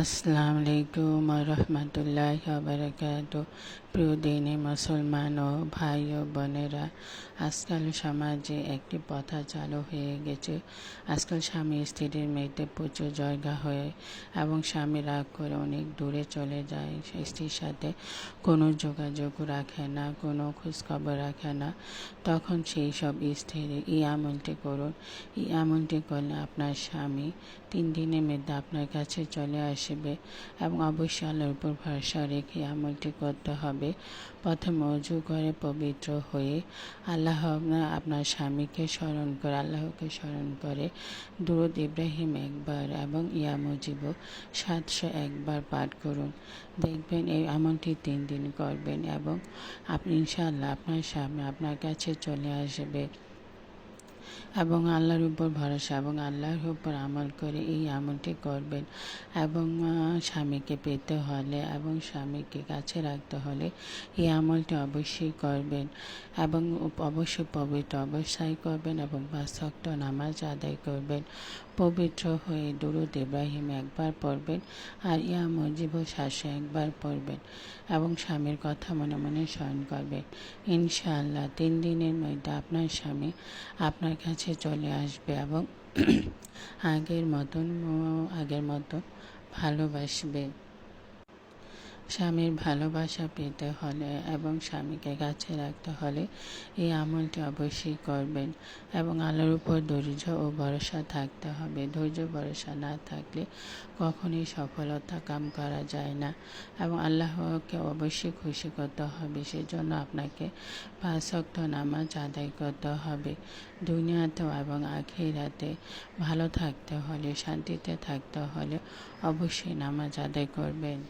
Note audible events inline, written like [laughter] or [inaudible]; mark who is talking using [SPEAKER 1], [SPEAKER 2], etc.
[SPEAKER 1] আসসালামু আলাইকুম রহমতুল্লাহ বারকাত প্রিয় দিনী মুসলমান ও ভাই ও বোনেরা, আজকাল সমাজে একটি প্রথা চালু হয়ে গেছে। আজকাল স্বামী স্ত্রীর মেয়েতে প্রচুর জয়গা হয়ে এবং স্বামী রাগ করে অনেক দূরে চলে যায়। স্ত্রীর সাথে কোনো যোগাযোগ রাখে না, কোনো খোঁজখবর রাখে না। তখন সেই সব স্ত্রী এই আমলটি করুন, এই আমলটি করলে আপনার স্বামী তিন দিনের মধ্যে আপনার কাছে চলে আসবে এবং অবশ্যই আল্লাহর উপর ভরসা রেখে আমলটি করতে হবে। প্রথমে অজু করে পবিত্র হয়ে আল্লাহ আপনার স্বামীকে স্মরণ করে, আল্লাহকে স্মরণ করে দুরুদ ইব্রাহিম একবার এবং ইয়া মুজিব সাতশো একবার পাঠ করুন। দেখবেন এই আমলটি তিন দিন করবেন এবং আপনি ইনশাআল্লাহ আপনার স্বামী আপনার কাছে চলে আসবে। এবং আল্লাহর উপর ভরসা এবং আল্লাহর উপর আমল করে এই আমলটি করবেন এবং স্বামীকে পেতে হলে এবং স্বামীকে কাছে রাখতে হলে এই আমলটি অবশ্যই করবেন এবং অবশ্যই পবিত্র অবস্থায় করবেন এবং পাঁচ নামাজ আদায় করবেন। পবিত্র হয়ে দুরুদ ইব্রাহিম একবার পড়বেন আর ইয়া মজিব শাসে একবার পড়বেন এবং স্বামীর কথা মনে মনে স্মরণ করবেন। ইনশাআল্লাহ তিন দিনের মধ্যে আপনার স্বামী আপনার কাছে চলে আসবে এবং [clears throat] আগের মতন আগের মতন ভালোবাসবে। স্বামীর ভালোবাসা পেতে হলে এবং স্বামীকে কাছে রাখতে হলে এই আমলটি অবশ্যই করবেন এবং আলোর উপর ধৈর্য ও ভরসা থাকতে হবে। ধৈর্য, ভরসা না থাকলে কখনই সফলতা কাম করা যায় না এবং আল্লাহকে অবশ্যই খুশি করতে হবে। সেজন্য আপনাকে পাঁচ অক্ট নামাজ আদায় করতে হবে। দুনিয়াতেও এবং আখিরাতে ভালো থাকতে হলে, শান্তিতে থাকতে হলে অবশ্যই নামাজ আদায় করবেন।